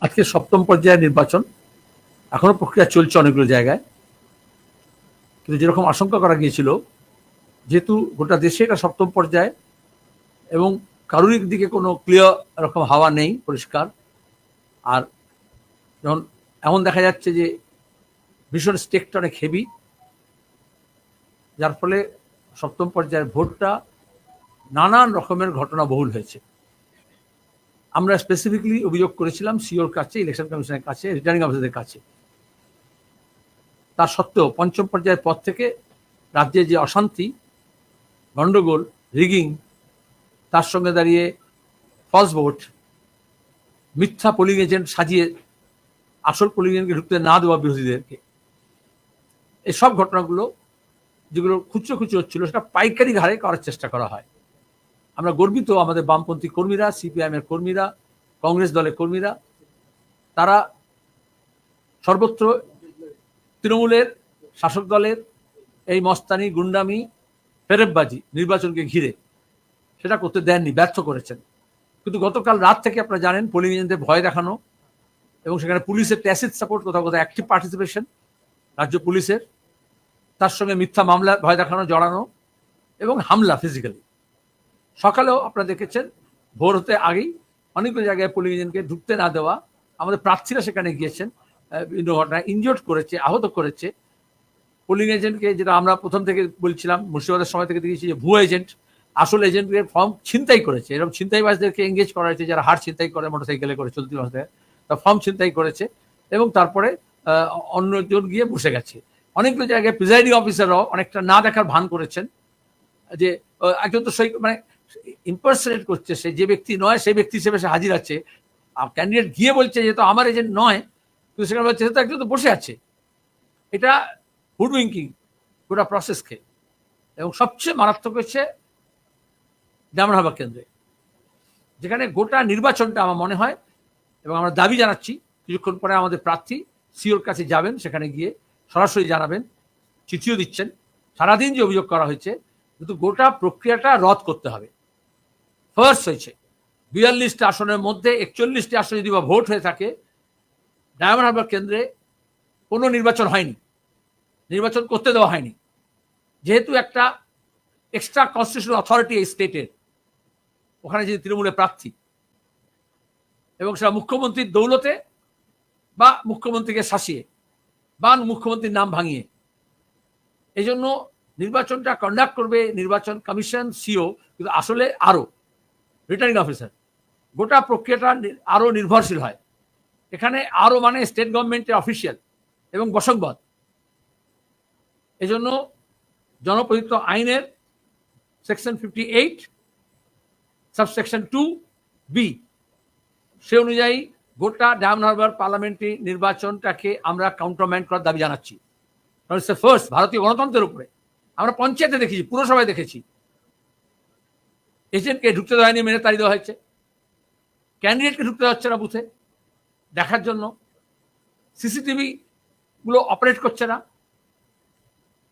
আজকে সপ্তম পর্যায়ে নির্বাচন। এখনও প্রক্রিয়া চলছে অনেকগুলো জায়গায়। কিন্তু যেরকম আশঙ্কা করা গিয়েছিল, যেহেতু গোটা দেশে এটা সপ্তম পর্যায়ে এবং কারুরিক দিকে কোনো ক্লিয়ার এরকম হাওয়া নেই, পরিষ্কার। আর যখন এমন দেখা যাচ্ছে যে ভীষণ স্টেকটা অনেক হেভি যার ফলে সপ্তম পর্যায়ের ভোটটা নানান রকমের ঘটনা বহুল হয়েছে। আমরা স্পেসিফিকলি অভিযোগ করেছিলাম সিওর কাছে ইলেকশন কমিশনের কাছে রিটার্নিং অফিসারদের কাছে। তার সত্ত্বেও পঞ্চম পর্যায়ের পর থেকে রাজ্যে যে অশান্তি গণ্ডগোল রিগিং তার সঙ্গে দাঁড়িয়ে ফলস ভোট মিথ্যা পোলিং এজেন্ট সাজিয়ে আসল পোলিং এজেন্টকে ঢুকতে না দেওয়া বিরোধীদেরকে, এসব ঘটনাগুলো যেগুলো খুচরো খুচরো হচ্ছিল, সেটা পাইকারি হারে করার চেষ্টা করা হয়। আমরা গর্বিত আমাদের বামপন্থী কর্মীরা, সিপিআইএম এর কর্মীরা, কংগ্রেস দলের কর্মীরা। তারা সর্বত্র তৃণমূলের শাসক দলের এই মস্তানি, গুন্ডামি, ফেরেববাজি, নির্বাচনকে ঘিরে সেটা করতে দেননি, ব্যর্থ করেছেন। কিন্তু গতকাল রাত থেকে আপনারা জানেন পোলিং এজেন্টদের ভয় দেখানো এবং সেখানে পুলিশের ট্যাসিড সাপোর্ট কোথাও কোথাও অ্যাক্টিভ পার্টিসিপেশন রাজ্য পুলিশের, তার সঙ্গে মিথ্যা মামলা, ভয় দেখানো, জড়ানো এবং হামলা ফিজিক্যালি সকালেও আপনারা দেখেছেন, ভোর হতে আগেই অনেকগুলো জায়গায় পোলিং এজেন্টকে ঢুকতে না দেওয়া, আমাদের প্রার্থীরা সেখানে গিয়েছেন বিভিন্ন ঘটনায় ইনজোর্ড করেছে, আহত করেছে। পোলিং এজেন্টকে যেটা আমরা প্রথম থেকে বলছিলাম, মুর্শিদাবাদের সময় থেকে দেখেছি যে ভুয়ো এজেন্ট, আসল এজেন্টকে ফর্ম ছিনতাই করেছে। এরকম ছিনতাইবাজদেরকে এঙ্গেজ করা হয়েছে, যারা হার ছিনতাই করে, মোটরসাইকেলে করে, চলতি অবস্থায় তা ফর্ম ছিনতাই করেছে এবং তারপরে অন্যজন গিয়ে বসে গেছে। অনেকগুলো জায়গায় প্রিজাইডিং অফিসাররাও অনেকটা না দেখার ভান করেছেন, যে একজন তো সই মানে ইম্পার্সনেট করছে, সে যে ব্যক্তি নয়, সেই ব্যক্তি হিসেবে সে হাজির আছে। আর ক্যান্ডিডেট গিয়ে বলছে যে তো আমার এজেন্ট নয়। কিন্তু সেখানে বলছে তো একজন তো বসে আছে। এটা হুডউইঙ্কিং গোটা প্রসেসকে এবং সবচেয়ে মারাত্মক হচ্ছে হারবার কেন্দ্রে। যেখানে গোটা নির্বাচনটা আমার মনে হয়, এবং আমরা দাবি জানাচ্ছি, কিছুক্ষণ পরে আমাদের প্রার্থী সিওর কাছে যাবেন, সেখানে গিয়ে সরাসরি জানাবেন, চিঠিও দিচ্ছেন। সারাদিন যে অভিযোগ করা হয়েছে, কিন্তু গোটা প্রক্রিয়াটা রদ করতে হবে। ফার্স্ট হয়েছে। বিয়াল্লিশটা আসনের মধ্যে একচল্লিশটি আসন যদি বা ভোট হয়ে থাকে, ডায়মন্ড হারবার কেন্দ্রে কোনো নির্বাচন হয়নি। নির্বাচন করতে দেওয়া হয়নি। যেহেতু একটা এক্সট্রা কনস্টিটিউশনাল অথরিটি এই স্টেটের ওখানে যদি তৃণমূলের প্রার্থী, এবং সেটা মুখ্যমন্ত্রীর দৌলতে বা মুখ্যমন্ত্রীকে শাসিয়ে, বা মুখ্যমন্ত্রীর নাম ভাঙিয়ে এই জন্য নির্বাচনটা কন্ডাক্ট করবে নির্বাচন কমিশন, সিও, কিন্তু আসলে আরও। Returning officer. গোটা প্রক্রিয়াটা আরও নির্ভরশীল হয়। এখানে আরও মানে স্টেট গভর্নমেন্টের অফিসিয়াল এবং বসংবাদ। এজন্য জনপ্রতিনিধিত্ব আইনের section fifty eight, subsection two B. সে অনুযায়ী গোটা ডায়মন্ড হারবার পার্লামেন্টারি নির্বাচনটাকে আমরা কাউন্টারম্যান্ড করার দাবি জানাচ্ছি। কারণ ফার্স্ট ভারতীয় গণতন্ত্রের উপরে। আমরা পঞ্চায়েতে দেখেছি, পুরসভায় দেখেছি। এজেন্টকে ঢুকতে দেওয়া হয়নি, মেরে তাড়িয়ে দেওয়া হয়েছে। ক্যান্ডিডেটকে ঢুকতে দেওয়া হচ্ছে না বুথে, দেখার জন্য। সিসিটিভি গুলো অপারেট করছে না।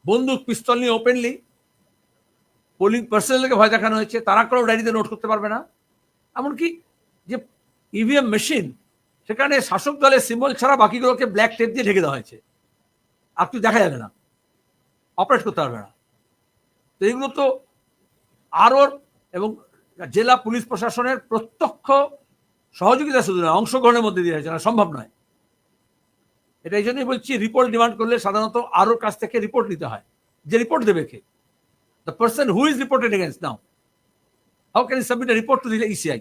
বন্দুক, পিস্তল নিয়ে ওপেনলি পোলিং পার্সোনালকে ভয় দেখানো হয়েছে। তারা কারও ডায়েরিতে নোট করতে পারবে না। এমনকি যে ইভিএম মেশিন সেখানে শাসক দলের সিম্বল ছাড়া বাকিগুলোকে ব্ল্যাক টেপ দিয়ে ঢেকে দেওয়া হয়েছে। আর কিছু দেখা যাবে না। অপারেট করতে পারবে না। তো এগুলো তো আরও এবং জেলা পুলিশ প্রশাসনের প্রত্যক্ষ সহযোগিতা শুধু নয়, অংশগ্রহণের মধ্যে দিয়ে হয়েছে না, সম্ভব নয়। এটা এই জন্যই বলছি রিপোর্ট ডিমান্ড করলে সাধারণত আরও কাছ থেকে রিপোর্ট নিতে হয়। যে রিপোর্ট দেবে কে? The person who is reported against now how can submit a report to দিলে ইসিআই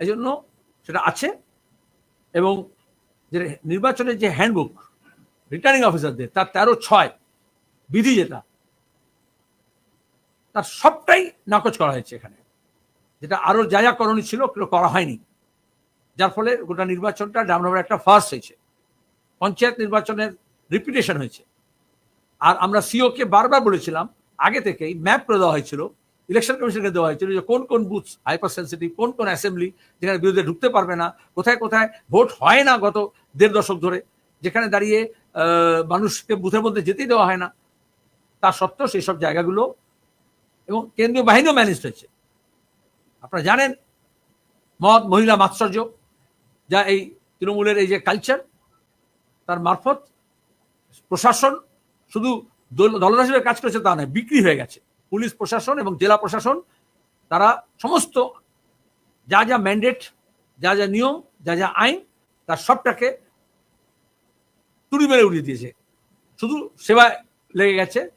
এই জন্য সেটা আছে এবং যে নির্বাচনের যে হ্যান্ডবুক রিটার্নিং অফিসারদের তার তেরো ছয় বিধি যেটা তার সবটাই নাকচ করা হয়েছে এখানে। যেটা আরও যা যা করণীয় ছিল করা হয়নি। যার ফলে গোটা নির্বাচনটা ডামনাবার একটা ফার্স্ট হয়েছে। পঞ্চায়েত নির্বাচনের রিপিটেশন হয়েছে। আর আমরা সিওকে বারবার বলেছিলাম, আগে থেকেই ম্যাপ করে দেওয়া হয়েছিল ইলেকশন কমিশনকে দেওয়া হয়েছিল যে কোন কোন বুথ হাইপার সেন্সিটিভ কোন কোন অ্যাসেম্বলি যেখানে বিরুদ্ধে ঢুকতে পারবে না, কোথায় কোথায় ভোট হয় না গত দেড় দশক ধরে, যেখানে দাঁড়িয়ে মানুষকে বুথের মধ্যে যেতেই দেওয়া হয় না। তা সত্ত্বেও সেই সব জায়গাগুলো এবং কেন্দ্রীয় বাহিনীও ম্যানেজ হয়েছে। আপনারা জানেন, মদ, মহিলা মাৎসর্য, যা এই তৃণমূলের এই যে কালচার তার মারফত প্রশাসন শুধু দল- দলদাস হিসেবে কাজ করেছে তা নয়, বিক্রি হয়ে গেছে। পুলিশ প্রশাসন এবং জেলা প্রশাসন, তারা সমস্ত যা যা ম্যান্ডেট যা যা নিয়ম, যা যা আইন, তার সবটাকে তুড়ি মেরে উড়িয়ে দিয়েছে। শুধু সেবায় লেগে গেছে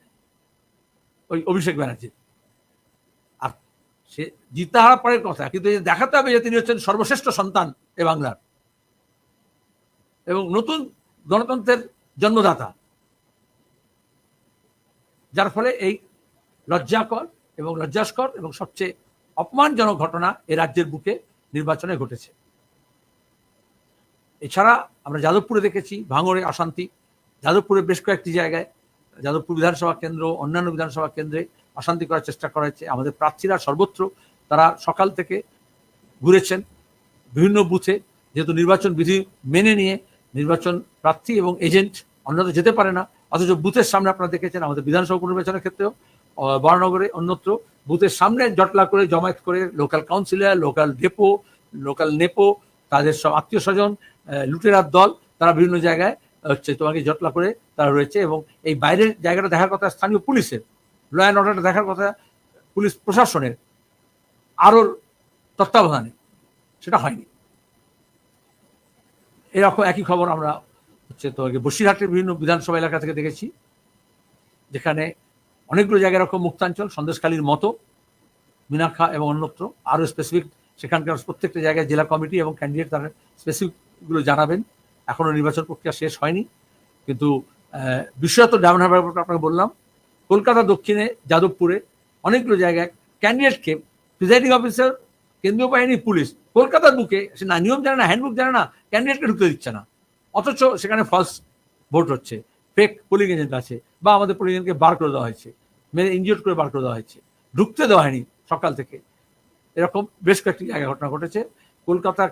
ওই অভিষেক ব্যানার্জি। আর সে জিতে হারা পরের কথা, কিন্তু দেখাতে হবে যে তিনি হচ্ছেন সর্বশ্রেষ্ঠ সন্তান এ বাংলার। এবং নতুন গণতন্ত্রের জন্মদাতা। যার ফলে এই লজ্জাকর এবং লজ্জাস্কর এবং সবচেয়ে অপমানজনক ঘটনা এ রাজ্যের বুকে নির্বাচনে ঘটেছে। এছাড়া আমরা যাদবপুরে দেখেছি ভাঙড়ে অশান্তি। যাদবপুরে বেশ কয়েকটি জায়গায়, যাদবপুর বিধানসভা কেন্দ্র, অন্যান্য বিধানসভা কেন্দ্রে অশান্তি করার চেষ্টা করা হয়েছে। আমাদের প্রার্থীরা সর্বত্র তারা সকাল থেকে ঘুরেছেন বিভিন্ন বুথে। যেহেতু নির্বাচন বিধি মেনে নিয়ে নির্বাচন প্রার্থী এবং এজেন্ট অন্যত্র যেতে পারে না, অথচ বুথের সামনে আপনারা দেখেছেন আমাদের বিধানসভা উপনির্বাচনের ক্ষেত্রেও বরানগরে অন্যত্র বুথের সামনে জটলা করে জমায়েত করে লোকাল কাউন্সিলর, লোকাল ডেপো, লোকাল নেপো, তাদের সব আত্মীয় স্বজন লুটেরার দল, তারা বিভিন্ন জায়গায়, হচ্ছে তোমাকে জটলা করে তারা রয়েছে এবং এই বাইরের জায়গাটা দেখার কথা স্থানীয় পুলিশের। ল অ্যান্ড অর্ডারটা দেখার কথা পুলিশ প্রশাসনের আরও তত্ত্বাবধানে সেটা হয়নি। এরকম একই খবর আমরা হচ্ছে তো বসিরহাটের বিভিন্ন বিধানসভা এলাকা থেকে দেখেছি যেখানে অনেকগুলো জায়গায় এরকম মুক্তাঞ্চল সন্দেশখালীর মতো মিনাখা এবং অন্যত্র আরও স্পেসিফিক সেখানকার প্রত্যেকটা জায়গায় জেলা কমিটি এবং ক্যান্ডিডেট তারা স্পেসিফিকগুলো জানাবেন। এখনও নির্বাচন প্রক্রিয়া শেষ হয়নি কিন্তু আহ, বিষয় তো ডায়মন্ড হারবার আপনাকে বললাম কলকাতা দক্ষিণে, যাদবপুরে অনেকগুলো জায়গায় ক্যান্ডিডেটকে প্রিজাইডিং অফিসার কেন্দ্রীয় বাহিনী, পুলিশ। কলকাতার বুকে সে না নিয়ম জানে না হ্যান্ডবুক জানে না ক্যান্ডিডেটকে ঢুকতে দিচ্ছে না। অথচ সেখানে ফলস ভোট হচ্ছে। ফেক পোলিং এজেন্ট আছে বা আমাদের পোলিং এজেন্টকে বার করে দেওয়া হয়েছে। মেরে ইনজিওর করে বার করে দেওয়া হয়েছে। ঢুকতে দেওয়া হয়নি সকাল থেকে। এরকম বেশ কয়েকটি জায়গায় ঘটনা ঘটেছে। কলকাতা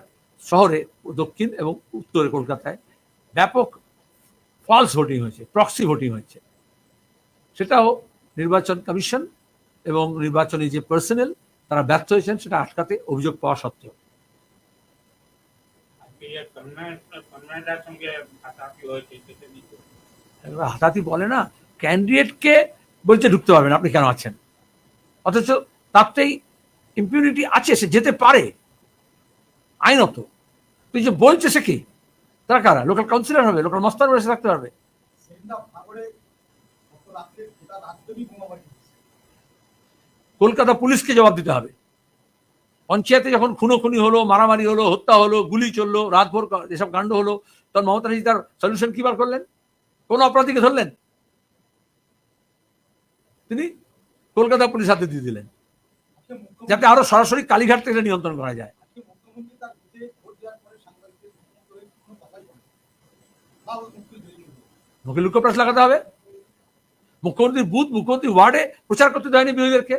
শহরে দক্ষিণ এবং উত্তরে কলকাতায় ব্যাপক ফলস ভোটিং হয়েছে প্রক্সি ভোটিং হয়েছে। সেটাও নির্বাচন কমিশন এবং নির্বাচনী যে পার্সোনেল তারা ব্যর্থ হয়েছেন সেটা আটকাতে অভিযোগ পাওয়া সত্ত্বেও। হাতাহাতি বলে না ক্যান্ডিডেটকে বলছে ঢুকতে পারবেন আপনি কেন আছেন। অথচ তাতেই ইম্পিউনিটি আছে সে যেতে পারে। আইনত। তুই যে বলছে সে কি? তারা কারা? লোকাল কাউন্সিলর হবে লোকাল বসে থাকতে পারবে। কলকাতা পুলিশকে জবাব দিতে হবে। পঞ্চায়েতে যখন খুনোখুনি হলো মারামারি হলো হত্যা হলো গুলি চলল রাতভর এসব কাণ্ড হলো তখন মমতা ব্যানার্জি তার সলিউশন কি বার করলেন? কোন অপরাধীকে ধরলেন? তিনি কলকাতা পুলিশ হাতে দিয়ে দিলেন যাতে আরও সরাসরি কালীঘাট থেকে নিয়ন্ত্রণ করা যায়। মুখে লুকোপ্রাস লাগাতে হবে। মুখ্যমন্ত্রীর বুথ মুখ্যমন্ত্রী ওয়ার্ডে প্রচার করতে দেয়নি বিরোধীদেরকে।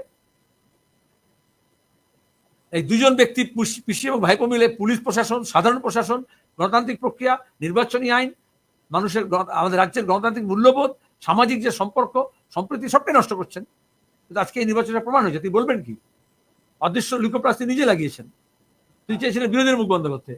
এই দুজন ব্যক্তি পিসি এবং ভাইপো মিলে পুলিশ প্রশাসন, সাধারণ প্রশাসন, গণতান্ত্রিক প্রক্রিয়া, নির্বাচনী আইন, মানুষের আমাদের রাজ্যের গণতান্ত্রিক মূল্যবোধ, সামাজিক যে সম্পর্ক, সম্প্রীতি সবটাই নষ্ট করছেন। কিন্তু আজকে এই নির্বাচনের প্রমাণ হয়েছে। তিনি বলবেন কি? অদৃশ্য লুকোপ্রাস তিনি নিজে লাগিয়েছেন। তিনি চেয়েছিলেন বিরোধীর মুখ বন্ধ করতে।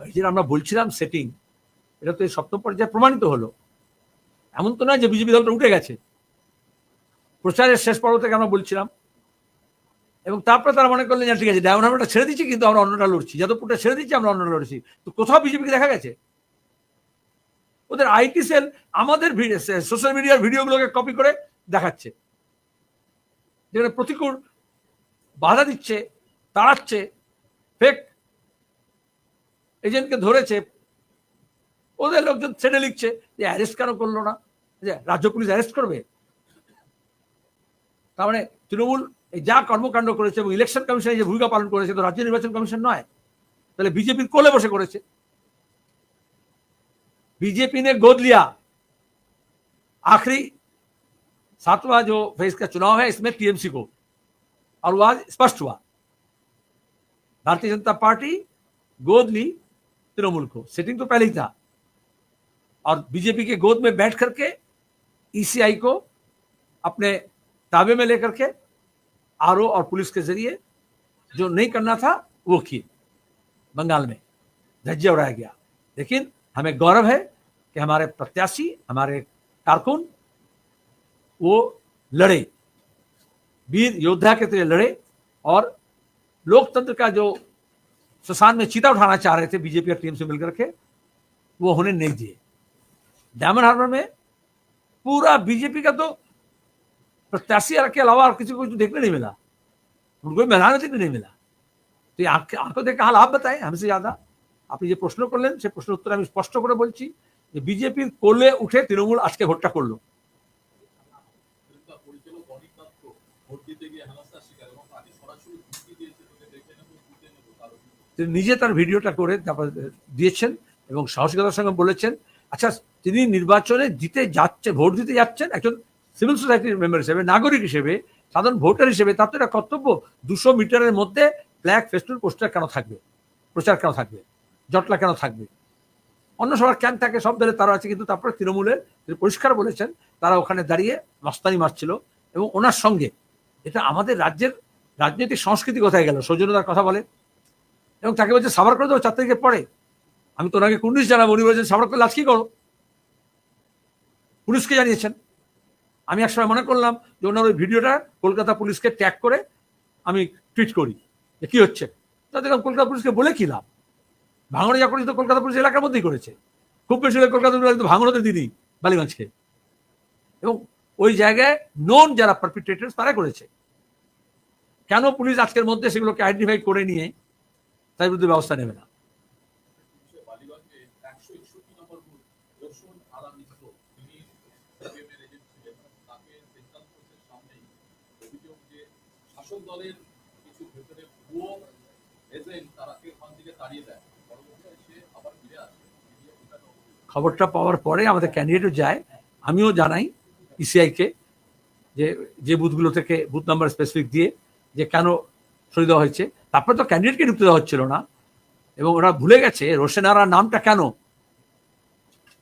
তো এই যে আমরা বলছিলাম সেটিং এটা তো এই সপ্তম পর্যায়ে প্রমাণিত হলো। এমন তো নয় যে বিজেপি দলটা উঠে গেছে। প্রচারের শেষ পর্ব থেকে আমরা বলছিলাম। এবং তারপরে তারা মনে করলেন ঠিক আছে ডায়মন্ড হারবারটা ছেড়ে দিচ্ছি, কিন্তু আমরা অন্যটা লড়ছি। যাদবপুরটা ছেড়ে দিচ্ছি, আমরা অন্যটা লড়ছি। তো কোথাও বিজেপিকে দেখা গেছে? ওদের আইটি সেল আমাদের সোশ্যাল মিডিয়ার ভিডিওগুলোকে কপি করে দেখাচ্ছে। যেখানে প্রতিকূল বাধা দিচ্ছে, তাড়াচ্ছে ফেক এজেন্টকে ধরেছে ওদের লোকজন ছেড়ে লিখছে যে অ্যারেস্ট কেন করলো না যে রাজ্য পুলিশ অ্যারেস্ট করবে তার মানে তৃণমূল এই যা কর্মকাণ্ড করেছে এবং ইলেকশন কমিশনে যে ভূমিকা পালন করেছে তো রাজ্য নির্বাচন কমিশন নয় তাহলে बीजेपी कोले बसे করেছে बीजेपी ने गोद लिया आखिरी सातवां जो फेज का चुनाव है इसमें टीएमसी को और वो आज स्पष्ट हुआ भारतीय जनता पार्टी गोद ली तृणमूल को। सेटिंग तो पहले ही था। और बीजेपी के गोद में बैठ करके ईसीआई को अपने ताबे में लेकर के आरओ और पुलिस के ज़रिए जो नहीं करना था, वो किए। बंगाल में धज्जिया उड़ाया गया। लेकिन हमें गौरव है कि हमारे प्रत्याशी, हमारे कारकुन, वो लड़े। वीर योद्धा के तरह लड़े और लोकतंत्र का जो शशान में चीता उठाना चाह रहे थे बीजेपी और टीम से मिलकर के वो होने नहीं दिए डायमंड हार्बर में पूरा बीजेपी का तो प्रत्याशी के अलावा और किसी को कुछ देखने नहीं मिला उनको मैदान में देखने नहीं मिला তো এই আঁক- আঁকো দেখে হাল আপ বাতায় হামসে জাদা আপনি যে প্রশ্ন করলেন সে প্রশ্নের উত্তরে আমি স্পষ্ট করে বলছি যে বিজেপির কোলে উঠে তৃণমূল আজকে ভোটটা করলো তিনি নিজে তার ভিডিওটা করে দিয়েছেন এবং সাহসিকতার সঙ্গে বলেছেন আচ্ছা তিনি নির্বাচনে দিতে যাচ্ছে, ভোট দিতে যাচ্ছেন একজন সিভিল সোসাইটির মেম্বার হিসেবে, নাগরিক হিসেবে, সাধারণ ভোটার হিসেবে, তার তো একটা কর্তব্য, দুশো মিটারের মধ্যে ফ্ল্যাগ ফেস্টুন পোস্টার কেন থাকবে, প্রচার কেন থাকবে, জটলা কেন থাকবে? অন্য সবার ক্যাম্প থাকে, সব দলে তারা আছে, কিন্তু তারপরে তৃণমূলের তিনি পরিষ্কার বলেছেন, তারা ওখানে দাঁড়িয়ে মস্তানি মারছিল এবং ওনার সঙ্গে, এটা আমাদের রাজ্যের রাজনৈতিক সংস্কৃতি কোথায় গেল, সৌজন্যতার কথা বলে এবং তাকে বলছে, সাবার করে দেবো চার তারিখের পরে। আমি তো ওনাকে কুন্ডিস জানাব, উনি বলেছেন, সাবার করলে আজ কি করো? পুলিশকে জানিয়েছেন। আমি একসময় মনে করলাম যে ওনার ওই ভিডিওটা কলকাতা পুলিশকে ট্যাগ করে আমি টুইট করি, যে কী হচ্ছে? তা দেখলাম কলকাতা পুলিশকে বলে কি লাভ? ভাঙড়ে যা করেছে তো কলকাতা পুলিশ এলাকার মধ্যেই করেছে। খুব বেশি হলে কলকাতা পুলিশ একদম ভাঙড়তে দিদি বালিগঞ্জকে। এবং ওই জায়গায় নন যারা পারপিট্রেটার্স তারা করেছে। কেন পুলিশ আজকের মধ্যে সেগুলোকে আইডেন্টিফাই করে নিয়ে তার বিরুদ্ধে ব্যবস্থা নেবে না। খবরটা পাওয়ার পরে আমাদের ক্যান্ডিডেটও যায়। আমিও জানাই ইসিআইকে যে যে বুথগুলো থেকে বুথ নাম্বার স্পেসিফিক দিয়ে যে কেন সরিয়ে দেওয়া হয়েছে। তারপরে তো ক্যান্ডিডেটকে ঢুকতে দেওয়া হচ্ছিল না। এবং ওরা ভুলে গেছে রোশেনারা নামটা কেন?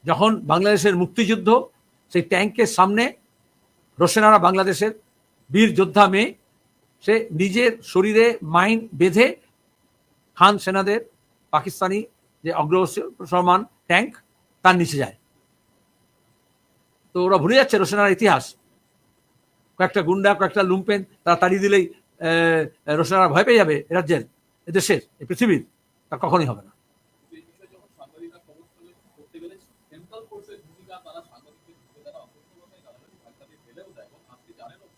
যখন বাংলাদেশের মুক্তিযুদ্ধ, সেই ট্যাঙ্কের সামনে রোশেনারা বাংলাদেশের বীর যোদ্ধা মেয়ে, সে নিজের শরীরে মাইন বেঁধে খান সেনাদের পাকিস্তানি যে অগ্রসরমান ট্যাঙ্ক, তার নিচে যায়। তো ওরা ভুলে যাচ্ছে রোশনার ইতিহাস। কয়েকটা গুন্ডা, কয়েকটা লুম্পেন তারা তাড়িয়ে দিলেই রোশনারা ভয় পেয়ে যাবে রাজ্যের দেশের পৃথিবীর। তা কখনই হবে না।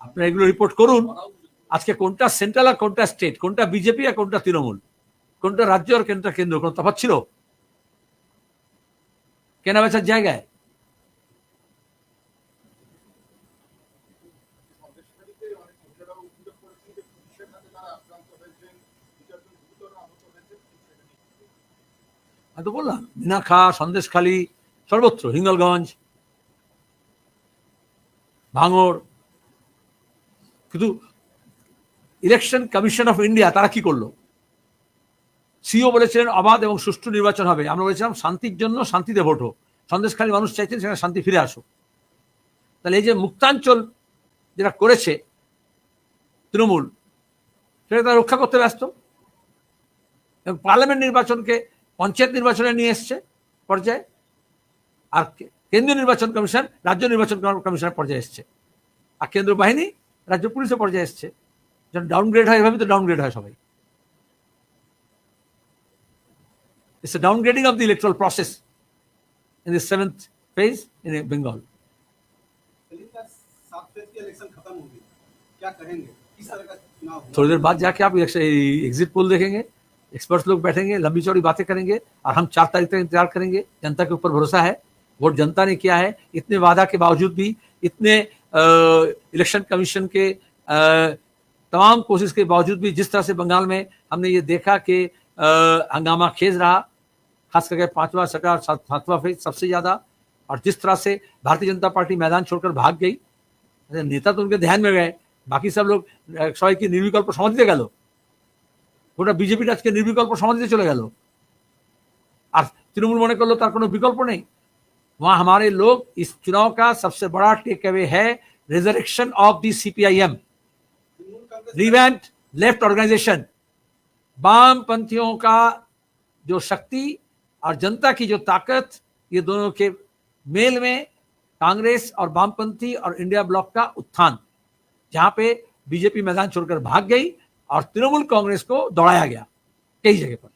আপনারা এগুলো রিপোর্ট করুন। আজকে কোনটা সেন্ট্রাল আর কোনটা স্টেট কোনটা বিজেপি আর কোনটা তৃণমূল? কোনটা রাজ্য আর কোনটা কেন্দ্র? কোনো তফাৎ ছিল? কেনা বেচার জায়গায়? আমি তো বললাম মিনাখা সন্দেশখালী সর্বত্র, হিঙ্গলগঞ্জ, ভাঙড়। কিন্তু ইলেকশন কমিশন অফ ইন্ডিয়া তারা কি করল? সিও বলেছিলেন, অবাধ এবং সুষ্ঠু নির্বাচন হবে। আমরা বলেছিলাম, শান্তির জন্য শান্তিতে ভোট হোক। সন্দেশখালী মানুষ চাইছেন, সেখানে শান্তি ফিরে আসুক। তাহলে এই যে মুক্তাঞ্চল যেটা করেছে তৃণমূল, সেটা তারা রক্ষা করতে ব্যস্ত। এবং পার্লামেন্ট নির্বাচনকে পঞ্চায়েত নির্বাচনে নিয়ে এসছে পর্যায়ে আর কে- কেন্দ্রীয় নির্বাচন কমিশন রাজ্য নির্বাচন কম- কমিশনের পর্যায়ে এসছে আর কেন্দ্র বাহিনী রাজ্য পুলিশের পর্যায়ে এসছে যখন ডাউনগ্রেড হয় এভাবে তো ডাউনগ্রেড হয় সবাই it's a downgrading of the electoral process in the seventh phase in Bengal Salim का सात फेज की इलेक्शन खत्म हो गई क्या कहेंगे किस तरह का चुनाव हुआ थोड़ी देर बाद जाके आप एग्जिट पोल देखेंगे एक्सपर्ट्स लोग बैठेंगे, लंबी चौड़ी बातें करेंगे और हम चार तारीख तक इंतज़ार करेंगे। जनता के ऊपर भरोसा है, वोट जनता ने किया है। इतने वादा के बावजूद भी, इतने इलेक्शन कमीशन के तमाम कोशिश के बावजूद भी, जिस तरह से बंगाल में हमने ये देखा कि हंगामा खेज रहा, खास करके पांचवा छठा सातवा फ़ेज़ सबसे ज़्यादा, और जिस तरह से भारतीय जनता पार्टी मैदान छोड़कर भाग गई नेता तो उनके ध्यान में गए, बाकी सब लोग सबाई की निर्विकल्प समझते गए लोग। গোটা বিজেপির আজকে নির্বিকল্প সমাধিতে চলে গেল আর তৃণমূল মনে করলো তার কোনো বিকল্প নেই वहां हमारे लोग इस चुनाव का सबसे बड़ा टेक अवे है resurrection of the CPIM Trinamool Congress revamped left organisation वामपंथियों का जो शक्ति और जनता की जो ताकत ये दोनों के मेल में कांग्रेस और वामपंथी और इंडिया ब्लॉक का उत्थान जहां पे बीजेपी मैदान छोड़कर भाग गई और तृणमूल कांग्रेस को दौड़ाया गया। कई जगह पर।